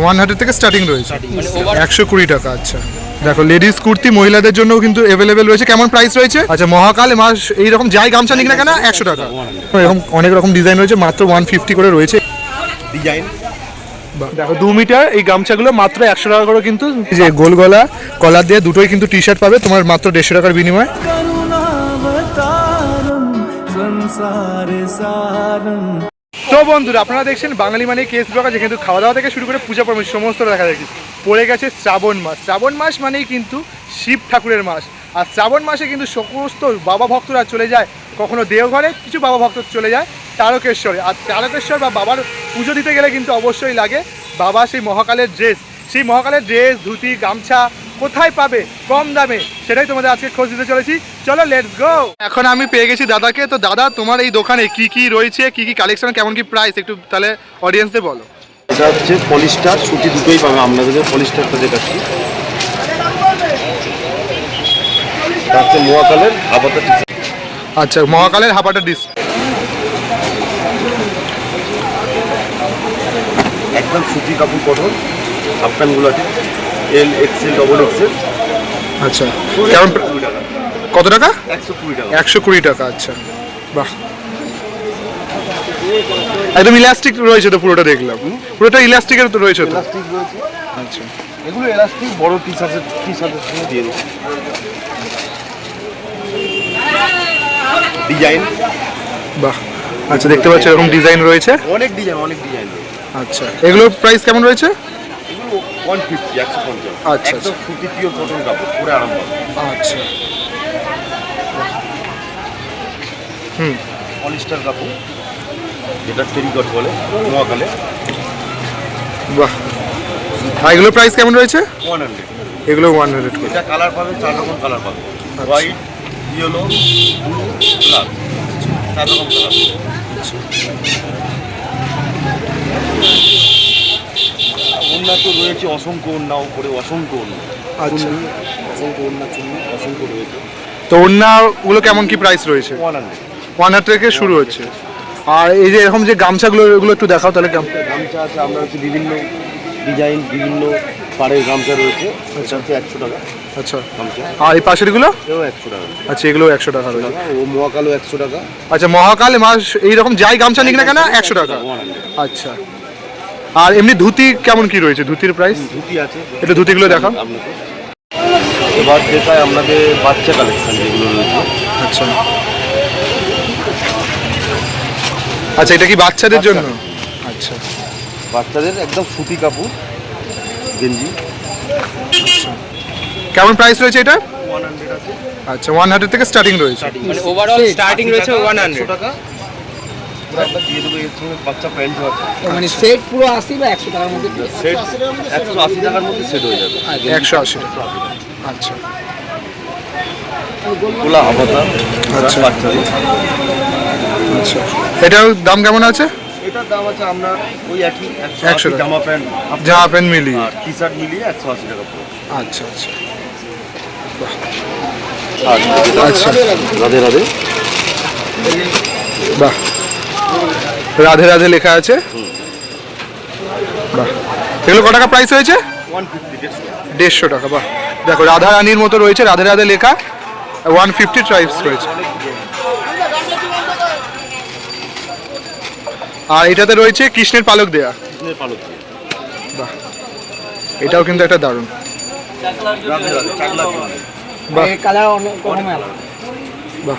One hundred থেকে starting রয়েছে মানে ওভার একশো কুড়ি টাকা আচ্ছা দেখো লেডিস কুর্তি মহিলাদের জন্য কিন্তু অ্যাভেলেবেল রয়েছে কেমন প্রাইস রয়েছে আচ্ছা মহাকাল মাস এইরকম যাই গামছা নিক না কেন একশো টাকা এরকম অনেক রকম ডিজাইন রয়েছে মাত্র ওয়ান ফিফটি করে রয়েছে ডিজাইন বাহ, দেখো দু মিটার এই গামছাগুলো মাত্র একশো টাকা করে কিন্তু এই যে গোল গলা কলার দিয়ে দুটোই কিন্তু টি শার্ট পাবে তোমার মাত্র দেড়শো টাকার বিনিময়ে करुणावतारं संसारसारम् তো বন্ধুরা, আপনারা দেখছেন বাঙালি মানে কেস ব্লগার যেখানে খাওয়া দাওয়া থেকে শুরু করে পূজা পর্ব সমস্ত দেখা দেখি পড়ে গেছে শ্রাবণ মাস। শ্রাবণ মাস মানেই কিন্তু শিব ঠাকুরের মাস। আর শ্রাবণ মাসে কিন্তু সমস্ত বাবা ভক্তরা চলে যায় কখনো দেওঘরে, কিছু বাবা ভক্ত চলে যায় তারকেশ্বরে। আর তারকেশ্বর বা বাবার পুজো দিতে গেলে কিন্তু অবশ্যই লাগে বাবা সেই মহাকালের ড্রেস সেই মহাকালের ড্রেস ধুতি, গামছা কোথায় পাবে? কম দামে। সেটাই তোমাদের আজকে খোঁজ দিতে চলেছি। চলো লেটস গো এখন আমি পেয়ে গেছি দাদাকে। তো দাদা তোমার এই দোকানে কি কি রয়েছে? কি কি কালেকশন কেমন কি প্রাইস একটু তাহলে অডিয়েন্সদের বলো। এটা হচ্ছে পলিস্টার সুতি দুটোই পাবে। আপনাদের পলিস্টারটা তারপরে মোয়াকালের আপাতত আচ্ছা মহাকালের হাফাটা ডিস একদম সুতি কাপড় কটন হাফ প্যান্টগুলো আছে এল এক্সেল ডবল এক্সেল আচ্ছা। কেমন কত টাকা? একশো কুড়ি টাকা। একশো কুড়ি টাকা আচ্ছা। বাহ। একদম ইলাস্টিক রয়েছে তো পুরোটা দেখলাম। পুরোটা ইলাস্টিকের তো রয়েছে তো। রয়েছে। আচ্ছা। এগুলো এলাস্টিক বড় টি শার্টের টি শার্টের সঙ্গে দিয়ে ডিজাইন বাহ। আচ্ছা দেখতে পাচ্ছি এরকম ডিজাইন রয়েছে। অনেক ডিজাইন অনেক ডিজাইন আচ্ছা। এগুলোর প্রাইস কেমন রয়েছে? ওয়ান ফিফটি একশো পঞ্চাশ। আচ্ছা, একদম সুতি পিওর কটন কাপড় পরে আরাম পাবে আচ্ছা। হুম। পলিস্টার কাপড় যেটা টেরিকট বলে নোয়াকালে বাহ। আর এগুলোর প্রাইস কেমন রয়েছে? ওয়ান হান্ড্রেড এগুলো ওয়ান হান্ড্রেড এটা কালার পাবে চার রকম কালার পাবে। হোয়াইট ইয়েলো ব্লু ব্ল্যাক চার রকম কালার ওন্না তো রয়েছে অসংখ্য ওন্না উপরে অসংখ্য ওন্না আচ্ছা। অসংখ্য ওন্না চুন্নি অসংখ্য রয়েছে। তো অন্যগুলো কেমন কি প্রাইস রয়েছে? ওয়ান হান্ড্রেড ওয়ান হান্ড্রেড থেকে শুরু হচ্ছে। আর এই যে এরকম যে গামছাগুলো এগুলো একটু দেখাও তাহলে কেমন? গামছা আছে আমরা হচ্ছে বিভিন্ন ডিজাইন বিভিন্ন পাড়ের গামছা রয়েছে। হচ্ছে একশো টাকা আচ্ছা। আর এই পাশেরগুলো? একশো টাকা। আচ্ছা এগুলো একশো টাকা রয়েছে। ও মোয়াকালও একশো টাকা। আচ্ছা মহাকাল মাস এইরকম যাই গামছা নিক না কেন একশো টাকা আচ্ছা। আর এমনি ধুতি কেমন কি রয়েছে? ধুতির প্রাইস ধুতি আছে। একটু ধুতিগুলো আপনাকে এবার দেখায় আপনাদের বাচ্চা কালেকশন যেগুলো রয়েছে। আচ্ছা। আচ্ছা এটা কি বাচ্চাদের জন্য? আচ্ছা। বাচ্চাদের একদম সুতি কাপড় গেঞ্জি। কেমন প্রাইস রয়েছে এটা? আচ্ছা ওয়ান হান্ড্রেড থেকে স্টার্টিং রয়েছে। মানে ওভারঅল স্টার্টিং রয়েছে ওয়ান হান্ড্রেড টাকা। পুরো একটা দিয়ে দেবো এর সঙ্গে বাচ্চা প্যান্টও আছে মানে সেট পুরো আশি বা একশো টাকার মধ্যে সেট একশো আশি টাকার মধ্যে সেট হয়ে যাবে। একশো আশি আচ্ছা। গোলা আচ্ছা। আচ্ছা। এটার দাম কেমন আছে? এটার দাম আছে আপনার ওই একই একশো 100 আশি টাকা। জামা প্যান্ট। জামা প্যান্ট মিলিয়ে। আর টি শার্ট মিলিয়ে একশো আশি টাকা আচ্ছা আচ্ছা। আচ্ছা। রাধে রাধে। বাহ। রাধে রাধে লেখা আছে। বাহ। এগুলো ক টাকা প্রাইস হয়েছে? দেড়শো টাকা বাহ। দেখো রাধা রানীর মতো রয়েছে রাধে রাধে লেখা। ওয়ান ফিফটি ট্রাইবস রয়েছে। আর এটাতে রয়েছে কৃষ্ণের পালক দেয়া। কৃষ্ণের পালক দিয়ে। বাহ। এটাও কিন্তু একটা দারুণ। বাহ।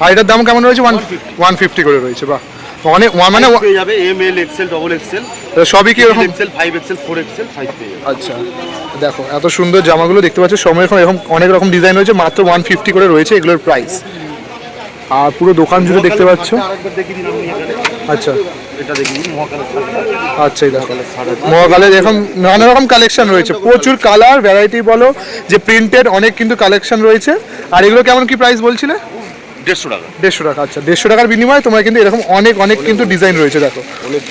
আর এটার দাম কেমন রয়েছে? ওয়ান ওয়ান ফিফটি করে রয়েছে বাহ। মানে পেয়ে যাবে M L XL double XL সবই কি এরকম? XL five XL four XL five পেয়ে যাবে। আচ্ছা দেখো এত সুন্দর জামাগুলো দেখতে পাচ্ছ সময় এখন এরকম অনেক রকম ডিজাইন রয়েছে মাত্র ওয়ান ফিফটি করে রয়েছে এগুলোর প্রাইস আর পুরো দোকান জুড়ে দেখতে পাচ্ছ। আচ্ছা। এটা আচ্ছা এই দেখো। মহাকালে এরকম নানা রকম কালেকশন রয়েছে প্রচুর কালার ভ্যারাইটি বলো যে প্রিন্টেড অনেক কিন্তু কালেকশন রয়েছে। আর এগুলো কেমন কি প্রাইস বলছিলে? দেড়শো টাকা। দেড়শো টাকা আচ্ছা দেড়শো টাকার বিনিময়ে তোমরা কিন্তু এরকম অনেক অনেক কিন্তু ডিজাইন রয়েছে দেখো।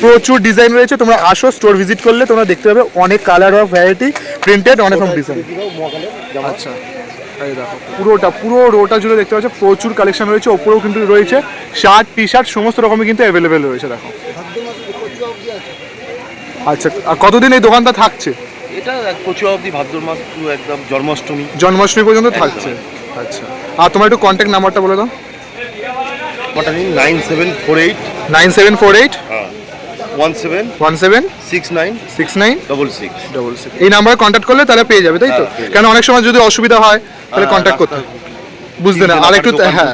প্রচুর ডিজাইন রয়েছে তোমরা আসো স্টোর ভিজিট করলে তোমরা দেখতে পাবে অনেক কালার অফ ভ্যারাইটি প্রিন্টেড অনেক রকম ডিজাইন আচ্ছা এই দেখো পুরোটা পুরো রোটা জুড়ে দেখতে পাচ্ছ প্রচুর কালেকশন রয়েছে ওপরেও কিন্তু রয়েছে শার্ট টি শার্ট সমস্ত রকমই কিন্তু অ্যাভেলেবেল রয়েছে দেখো। আচ্ছা আর কতদিন এই দোকানটা থাকছে? এটা পঁচিশ অবধি ভাদ্র মাস একদম জন্মাষ্টমী। জন্মাষ্টমী পর্যন্ত থাকছে। আচ্ছা। আর তোমার একটু কন্ট্যাক্ট নাম্বারটা বলে দাও। Nine seven four eight. Nine seven four eight. One seven one seven six nine six nine double six double six এই নাম্বারে কন্ট্যাক্ট করলে তাহলে পেয়ে যাবে তাই তো? হ্যাঁ, কেন অনেক সময় যদি অসুবিধা হয় তাহলে কন্ট্যাক্ট করতে বুঝতে না আর একটু হ্যাঁ।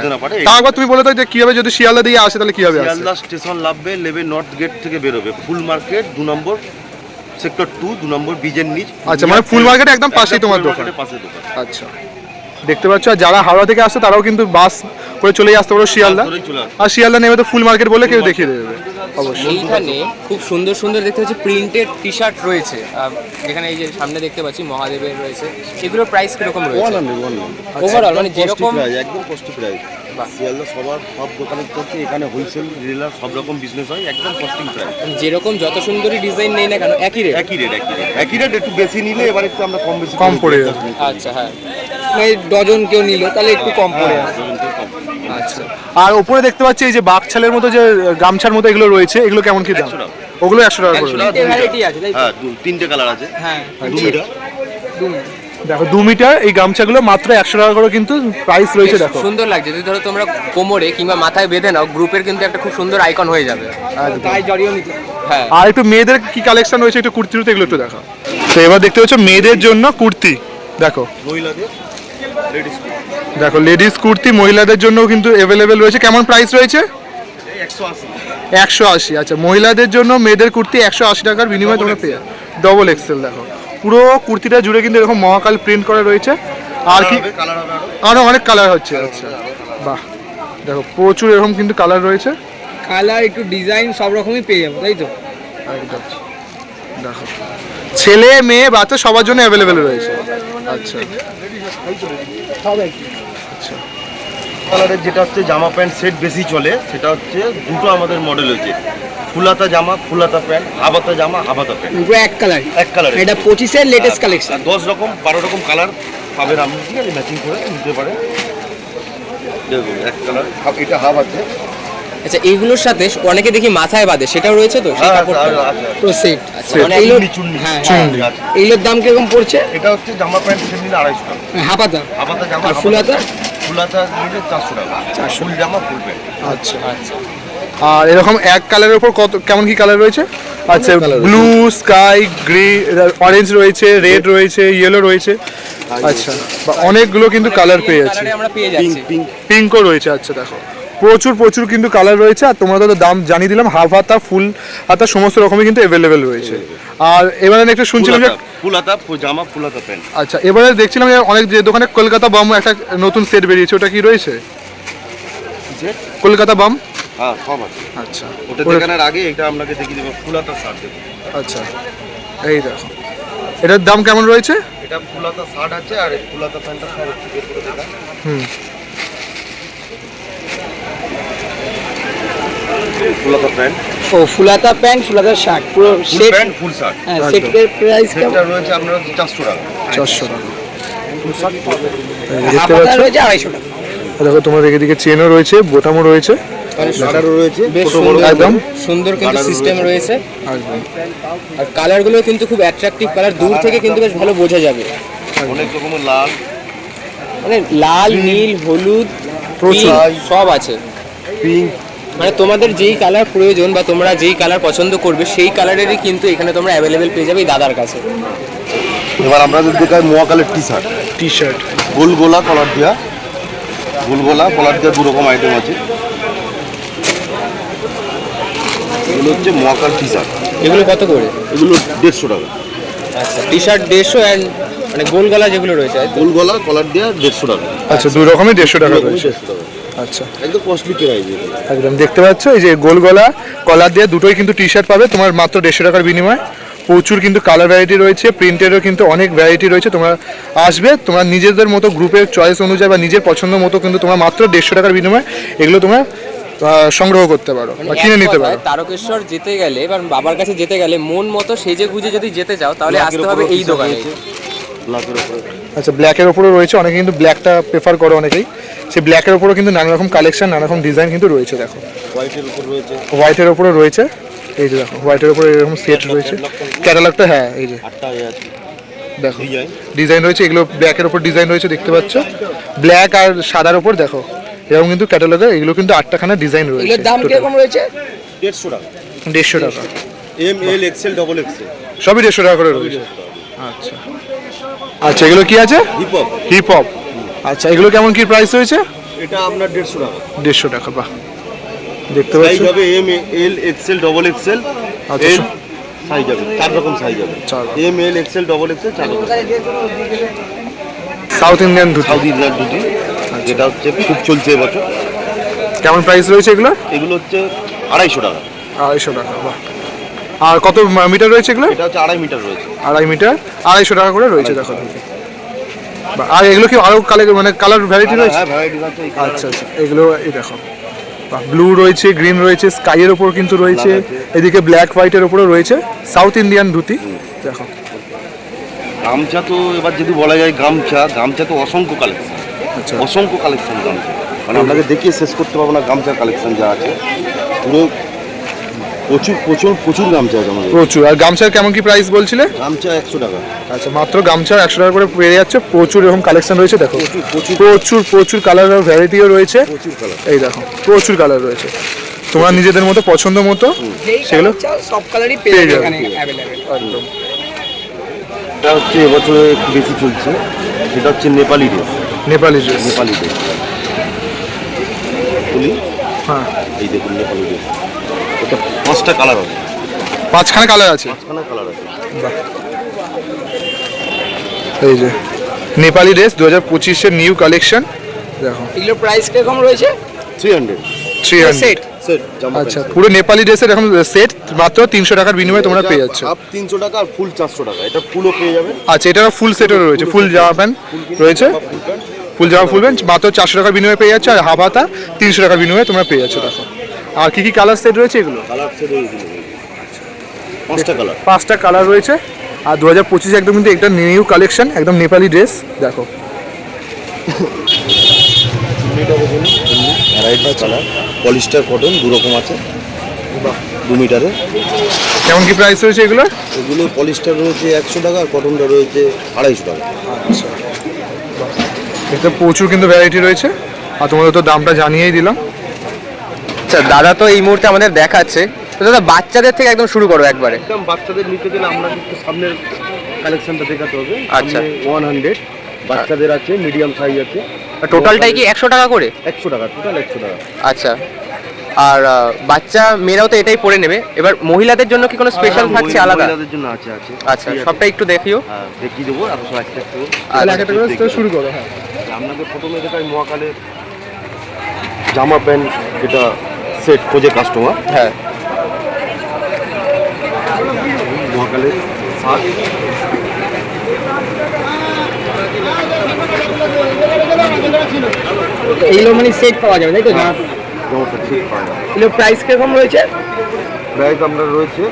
তারপর তুমি বলে দাও যে কীভাবে যদি শিয়ালদা দিয়ে আসে তাহলে কীভাবে আসে? শিয়ালদা স্টেশন লাভবে লেবে নর্থ গেট থেকে বেরোবে। ফুল মার্কেট দু নম্বর সেক্টর টু দু নম্বর বিজের নিচ। আচ্ছা, মানে ফুল মার্কেটের একদম পাশেই তোমার দোকান। পাশে দোকান। আচ্ছা। দেখতে পাচ্ছ আর যারা হাওড়া থেকে আসছে তারাও কিন্তু বাস করে চলে আসতে পারো শিয়ালদা। আর শিয়ালদা নেমে তো ফুল মার্কেট বলে কেউ দেখিয়ে দেবে। অবশ্যই। এইখানে খুব সুন্দর সুন্দর দেখতে পাচ্ছি প্রিন্টেড টি শার্ট রয়েছে যেখানে এই যে সামনে দেখতে পাচ্ছি মহাদেবের রয়েছে। এগুলোর প্রাইস কীরকম রয়েছে? ওভারঅল মানে যেরকম একদম কস্ট প্রাইস। শিয়ালদা সবার সব দোকানের থেকে এখানে হোলসেল রিটেলার সব রকম বিজনেস হয় একদম কস্টিং প্রাইস যেরকম যত সুন্দরই ডিজাইন নেই না কেন একই রেট একই রেট একই রেট একই রেট একটু বেশি নিলে এবার একটু আমরা কম বেশি কম পড়ে যাবে। আচ্ছা হ্যাঁ। মানে ডজন কেউ নিল তাহলে একটু কম। পড়ে হ্যাঁ। আচ্ছা। আর ওপরে দেখতে পাচ্ছি এই যে বাঘছালের মতো যে গামছার মতো এগুলো রয়েছে এগুলো কেমন কি দাম? ওগুলো একশো টাকা করে? হ্যাঁ তিনটে কালার আছে। হ্যাঁ। দু মিটার দেখো দু মিটার এই গামছাগুলো মাত্র একশো টাকা করে কিন্তু প্রাইস রয়েছে দেখো। সুন্দর লাগছে। যদি ধরো তোমরা কোমরে কিংবা মাথায় বেঁধে নাও গ্রুপের কিন্তু একটা খুব সুন্দর আইকন হয়ে যাবে। হ্যাঁ। আর একটু মেয়েদের কি কালেকশন রয়েছে? একটু কুর্তি এগুলো একটু দেখো তো এবার দেখতে পাচ্ছ মেয়েদের জন্য কুর্তি। দেখো। মহিলাদের? দেখো লেডিস কুর্তি মহিলাদের জন্য কিন্তু অ্যাভেলেবেল রয়েছে। কেমন প্রাইস রয়েছে? একশো আশি। আচ্ছা। মহিলাদের জন্য মেয়েদের কুর্তি একশো আশি টাকার বিনিময়ে তোমরা পেয়ে ডবল এক্সেল দেখো। পুরো কুর্তিটা জুড়ে কিন্তু এরকম মহাকাল প্রিন্ট করা রয়েছে। আর কি কালার হবে আরও। আরও অনেক কালার হচ্ছে আচ্ছা। বাহ। দেখো প্রচুর এরকম কিন্তু কালার রয়েছে। কালার একটু ডিজাইন সব রকমই পেয়ে যাব তাই তো? একদম। দেখো। ছেলে মেয়ে বাচ্চা সবার জন্য অ্যাভেলেবেল রয়েছে। আচ্ছা। কালারের যেটা হচ্ছে জামা প্যান্ট সেট বেশি চলে সেটা হচ্ছে দুটো আমাদের মডেল হচ্ছে ফুলাতা জামা ফুলাতা প্যান্ট হাবাতা জামা হাবাতা প্যান্ট। পুরো এক কালার এক কালার এটা পঁচিশের লেটেস্ট কালেকশন দশ রকম বারো রকম কালার পাবেন আপনি। ঠিক আছে ম্যাচিং করে নিতে পারেন। দেখুন এক কালার এটা হাফ আছে। আচ্ছা এইগুলোর সাথে অনেকে দেখি মাথায় বাঁধে সেটাও রয়েছে তো? সেই হ্যাঁ, কাপড়টা। পুরো সেট আচ্ছা Set. মানে এইগুলো। হ্যাঁ। এইগুলোর দাম কীরকম পড়ছে? এটা হচ্ছে জামা প্যান্ট সেট নিলে আড়াইশো টাকা। হাফাতা হাবাতা জামা আর ফুলাতা? ফুলাতা নিলে চারশো টাকা। ফুল জামা ফুল প্যান্ট। আচ্ছা আচ্ছা। আর এরকম এক কালারের উপর কত কেমন কি কালার রয়েছে? আচ্ছা ব্লু স্কাই গ্রে অরেঞ্জ রয়েছে রেড রয়েছে ইয়েলো রয়েছে। আচ্ছা। অনেকগুলো কিন্তু কালার পেয়ে যাচ্ছে। কালারে পেয়ে যাচ্ছি। পিঙ্ক পিঙ্কও রয়েছে আচ্ছা দেখো। প্রচুর প্রচুর কিন্তু কালার রয়েছে। আর তোমরা তো দাম জানিয়ে দিলাম হাফ হাতা ফুল হাতা সমস্ত রকমই কিন্তু অ্যাভেলেবেল রয়েছে। আর এবারে আমি একটা শুনছিলাম যে ফুল জামা ফুলাতা প্যান্ট আচ্ছা এবারে দেখছিলাম যে অনেক যে দোকানে কলকাতা বাম একটা নতুন সেট বেরিয়েছে ওটা কি রয়েছে? কলকাতা বাম হ্যাঁ সব আছে। আচ্ছা। ওটা ওটা- দেখানোর আগে এটা আপনাকে দেখিয়ে দেবো ফুলাতা শার্ট দেখুন। আচ্ছা এই দেখো। এটার দাম কেমন রয়েছে? এটা শার্ট আছে আর প্যান্টটা সব হুম। ফুলাতা প্যান্ট? ও ফুলাতা প্যান্ট ফুলাতা শার্ট পুরো full set pant full shirt. হ্যাঁ। সেটের প্রাইস সেটটা কেমন? রয়েছে আপনার হচ্ছে চারশো টাকা। চারশো টাকা। এই দেখতে হাফাতা রয়েছে আড়াইশো টাকা। দেখো তোমাদের এদিকে চেনও রয়েছে বোতামও রয়েছে। রয়েছে বেশ একদম। সুন্দর কিন্তু সিস্টেম রয়েছে। আর কালারগুলো কিন্তু খুব অ্যাট্রাকটিভ কালার দূর থেকে কিন্তু বেশ ভালো বোঝা যাবে। অনেক রকমের লাল। মানে লাল নীল হলুদ প্রচুর। সব আছে। পিঙ্ক মানে তোমাদের যেই কালার প্রয়োজন বা তোমরা যেই কালার পছন্দ করবে সেই কালারেরই কিন্তু এখানে তোমরা অ্যাভেলেবেল পেয়ে যাবে এই দাদার কাছে। এবার আমরা যদি দেখাই মোয়াকালের টি শার্ট টি শার্ট গোল গোলা কলার দেওয়া গোল গোলা কলার দেওয়া দু রকম আইটেম আছে। এগুলো হচ্ছে মোয়াকাল টি শার্ট এগুলো কত করে? এগুলো দেড়শো টাকা। আচ্ছা টি শার্ট দেড়শো অ্যান্ড মানে গোল গলা যেগুলো রয়েছে গোল গলা কলার দেওয়া দেড়শো টাকা। আচ্ছা দুই রকমের দেড়শো টাকা রয়েছে। দেড়শো টাকা। আচ্ছা। একদম কস্টলি প্রাইস একদম দেখতে পাচ্ছ? এই যে গোল গলা কলার দিয়ে দুটোই কিন্তু টি শার্ট পাবে তোমার মাত্র দেড়শো টাকার বিনিময়ে। প্রচুর কিন্তু কালার ভ্যারাইটি রয়েছে প্রিন্টেরও কিন্তু অনেক ভ্যারাইটি রয়েছে তোমরা আসবে তোমরা নিজেদের মতো গ্রুপের চয়েস অনুযায়ী বা নিজের পছন্দ মতো কিন্তু তোমরা মাত্র দেড়শো টাকার বিনিময়ে এগুলো তোমরা সংগ্রহ করতে পারো বা মানে কিনে নিতে পারো। তারকেশ্বর যেতে গেলে বা বাবার কাছে যেতে গেলে মন মতো সেজে গুজে যদি যেতে চাও তাহলে আসতে হবে এই দোকানে। আচ্ছা ব্ল্যাকের ওপরও রয়েছে অনেকে কিন্তু ব্ল্যাকটা প্রেফার করে অনেকেই। সেই ব্ল্যাকের ওপরও কিন্তু নানা রকম কালেকশন নানা রকম ডিজাইন কিন্তু রয়েছে দেখো। হোয়াইটের উপর রয়েছে। ওপরও রয়েছে। এই যে দেখো হোয়াইটের উপরে এরকম সেট রয়েছে। ক্যাটালগটা হ্যাঁ এই যে। দেখো ডিজাইন রয়েছে এগুলো ব্ল্যাকের উপর ডিজাইন রয়েছে দেখতে পাচ্ছ। ব্ল্যাক আর সাদার উপর দেখো এরকম কিন্তু ক্যাটালগে এগুলো কিন্তু আটটাখানা ডিজাইন রয়েছে দাম কীরকম রয়েছে? দেড়শো টাকা। দেড়শো টাকা। M L XL double XL সবই দেড়শো টাকা করে রয়েছে। আচ্ছা আচ্ছা এগুলো কি আছে? হিপ হপ হিপ হপ আচ্ছা এগুলো কেমন কি প্রাইস রয়েছে? এটা আপনার দেড়শো টাকা। দেড়শো টাকা বাহ। দেখতে পাচ্ছ হবে M L XL double XL আচ্ছা। এল সাইজ হবে চার রকম সাইজ হবে। M L XL double XL চার রকম South Indian dhoti. South Indian দুটি যেটা হচ্ছে খুব চলছে এবছর। কেমন প্রাইস রয়েছে এগুলো এগুলো হচ্ছে আড়াইশো টাকা। আড়াইশো টাকা বাহ। আর কত মিটার রয়েছে এগুলো এটা হচ্ছে আড়াই মিটার রয়েছে। আড়াই মিটার আড়াইশো টাকা করে রয়েছে দেখো ধুতি। আর এগুলো কি আরও কালার মানে কালার ভ্যারাইটি রয়েছে? হ্যাঁ আচ্ছা আচ্ছা এগুলো এই দেখো। ব্লু রয়েছে গ্রিন রয়েছে স্কাইয়ের ওপর কিন্তু রয়েছে এদিকে ব্ল্যাক হোয়াইটের ওপরও রয়েছে সাউথ ইন্ডিয়ান ধুতি দেখো। গামছা তো এবার যদি বলা যায় গামছা গামছা তো অসংখ্য কালেকশন আচ্ছা। অসংখ্য কালেকশন গামছা। মানে আপনাকে দেখিয়ে শেষ করতে পারব না গামছার কালেকশন যা আছে। পুরো প্রচুর প্রচুর প্রচুর গামছা আছে আমাদের। প্রচুর। আর গামছার কেমন কি প্রাইস বলছিলে? গামছা একশো টাকা। আচ্ছা মাত্র গামছা একশো টাকা করে পেয়ে যাচ্ছে। প্রচুর এরকম কালেকশন রয়েছে দেখো। প্রচুর প্রচুর। কালার আর ভ্যারাইটিও রয়েছে। প্রচুর কালার এই দেখো প্রচুর কালার রয়েছে। তোমরা নিজেদের মতো পছন্দ মতো সেগুলো সব কালারই পেয়ে যাবে যাবে। এখানে অ্যাভেলেবেল একদম। এটা হচ্ছে এবছরে বেশি চলছে। সেটা হচ্ছে Nepali dress Nepali dress Nepali dress হ্যাঁ। এই দেখুন নেপালি ড্রেস এটা পাঁচটা কালার আছে পাঁচখানা কালার আছে? পাঁচখানা কালার আছে। এই যে নেপালি ড্রেস দু হাজার পঁচিশের নিউ কালেকশন। দেখো। এগুলোর প্রাইস কীরকম রয়েছে? Three hundred three set set আচ্ছা পুরো নেপালি ড্রেসের এখন সেট মাত্র তিনশো টাকার বিনিময়ে তোমরা পেয়ে যাচ্ছ। তিনশো টাকা আর ফুল চারশো টাকা। এটা ফুলও পেয়ে যাবেন আচ্ছা এটা ফুল সেটও রয়েছে ফুল জামা প্যান্ট রয়েছে। ফুল প্যান্ট ফুল জামা ফুল প্যান্ট মাত্র চারশো টাকার বিনিময়ে পেয়ে যাচ্ছে আর হাফ হাতা তিনশো টাকার বিনিময়ে তোমরা পেয়ে যাচ্ছ দেখো। আর কি কি কালার সেট রয়েছে এগুলো? কালার সেট পাঁচটা কালার পাঁচটা কালার রয়েছে। আর দু হাজার পঁচিশে একদম কিন্তু একটা নিউ কালেকশন একদম নেপালি ড্রেস দেখো। কালার পলিস্টার কটন দু রকম আছে। দু মিটারে কেমন কি প্রাইস রয়েছে এগুলো? এগুলো পলিস্টার রয়েছে একশো টাকা আর কটনটা রয়েছে আড়াইশো টাকা। আচ্ছা। এতে প্রচুর কিন্তু ভ্যারাইটি রয়েছে। আর তোমাদের তো দামটা জানিয়েই দিলাম। আচ্ছা দাদা তো এই মুহূর্তে আমাদের দেখাচ্ছে। তো দাদা বাচ্চাদের থেকে একদম শুরু করো একবারে। একদম বাচ্চাদের নিতে গেলে আমরা একটু সামনের কালেকশনটা দেখাতে হবে। আচ্ছা। ওয়ান হান্ড্রেড বাচ্চাদের আছে মিডিয়াম সাইজ আছে। টোটালটাই কি একশো টাকা করে? একশো টাকা টোটাল একশো টাকা। আচ্ছা। আর বাচ্চা মেয়েরাও তো এটাই পরে নেবে। এবার মহিলাদের জন্য কি কোনো স্পেশাল হ্যাঁ, থাকছে আলাদা? মহিলাদের জন্য আছে আছে। আচ্ছা সবটা একটু দেখিও। হ্যাঁ দেখিয়ে দেবো আর সব একটা একটু। তাহলে করে তো শুরু করো হ্যাঁ। আপনাদের প্রথমে দেখাই মহাকালের জামা প্যান্ট যেটা সেট খোঁজে কাস্টমার হ্যাঁ। মহাকালের শার্ট এইগুলো মানে সেট পাওয়া যাবে তাই তো? জামাটা ঠিক পাওয়া যায় এগুলোর প্রাইস কীরকম রয়েছে? প্রাইস আমরা রয়েছে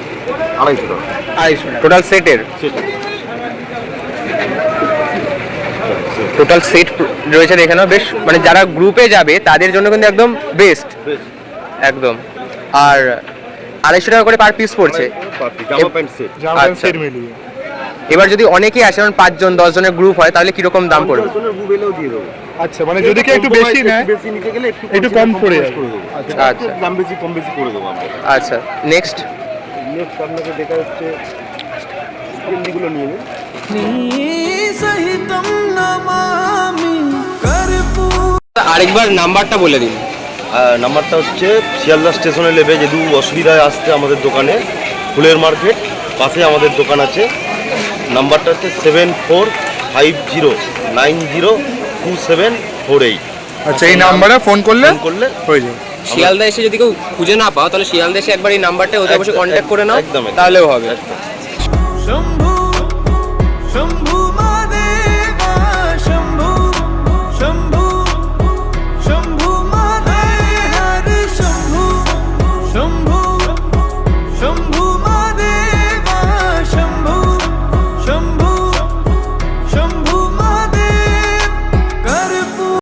আড়াইশো টাকা। আড়াইশো টাকা। টোটাল সেটের সেট টোটাল সেট রয়েছে দেখে নাও বেশ মানে যারা গ্রুপে যাবে তাদের জন্য কিন্তু একদম বেস্ট বেশ একদম। আর আড়াইশো টাকা করে পার পিস পড়ছে। আচ্ছা। এবার যদি অনেকেই আসে যেমন পাঁচজন দশ জনের গ্রুপ হয় তাহলে কীরকম দাম পড়বে? আচ্ছা মানে যদি কেউ একটু বেশি বেশি নিতে গেলে একটু কম পড়ে আচ্ছা। দাম বেশি কম বেশি করে দেবো আচ্ছা নেক্সট নেক্সট আপনাকে দেখা হচ্ছে নিয়ে আরেকবার নাম্বারটা বলে দিন। নাম্বারটা হচ্ছে শিয়ালদা স্টেশনে নেবে যেহেতু অসুবিধায় আসছে আমাদের দোকানে ফুলের মার্কেট পাশে আমাদের দোকান আছে। নাম্বারটা হচ্ছে seven four five zero nine zero two seven four eight. আচ্ছা এই নাম্বারে ফোন করলে করলে হয়ে যাবে। শিয়ালদা এসে যদি কেউ খুঁজে না পাও তাহলে শিয়ালদা এসে একবার এই নাম্বারটা ওদের বসে কন্ট্যাক্ট করে নাও তাহলেও হবে।